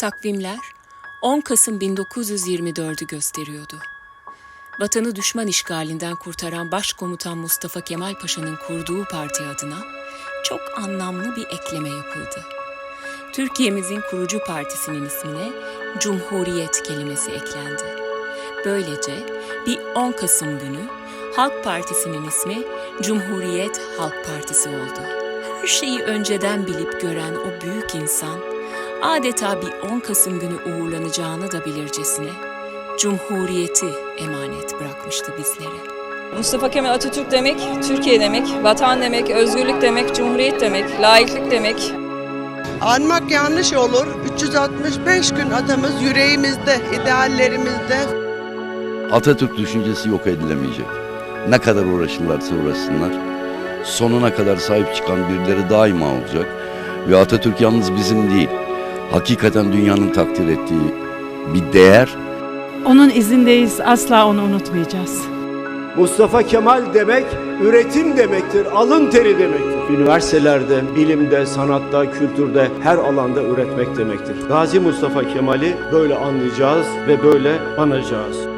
Takvimler 10 Kasım 1924'ü gösteriyordu. Vatanı düşman işgalinden kurtaran Başkomutan Mustafa Kemal Paşa'nın kurduğu parti adına çok anlamlı bir ekleme yapıldı. Türkiye'mizin kurucu partisinin ismine Cumhuriyet kelimesi eklendi. Böylece bir 10 Kasım günü Halk Partisi'nin ismi Cumhuriyet Halk Partisi oldu. Her şeyi önceden bilip gören o büyük insan adeta bir 10 Kasım günü uğurlanacağını da bilircesine Cumhuriyeti emanet bırakmıştı bizlere. Mustafa Kemal Atatürk demek, Türkiye demek, vatan demek, özgürlük demek, cumhuriyet demek, laiklik demek. Anmak yanlış olur. 365 gün atamız yüreğimizde, ideallerimizde. Atatürk düşüncesi yok edilemeyecek. Ne kadar uğraşırlarsa uğraşsınlar. Sonuna kadar sahip çıkan birileri daima olacak. Ve Atatürk yalnız bizim değil. Hakikaten dünyanın takdir ettiği bir değer. Onun izindeyiz. Asla onu unutmayacağız. Mustafa Kemal demek üretim demektir, alın teri demektir. Üniversitelerde, bilimde, sanatta, kültürde her alanda üretmek demektir. Gazi Mustafa Kemal'i böyle anlayacağız ve böyle anacağız.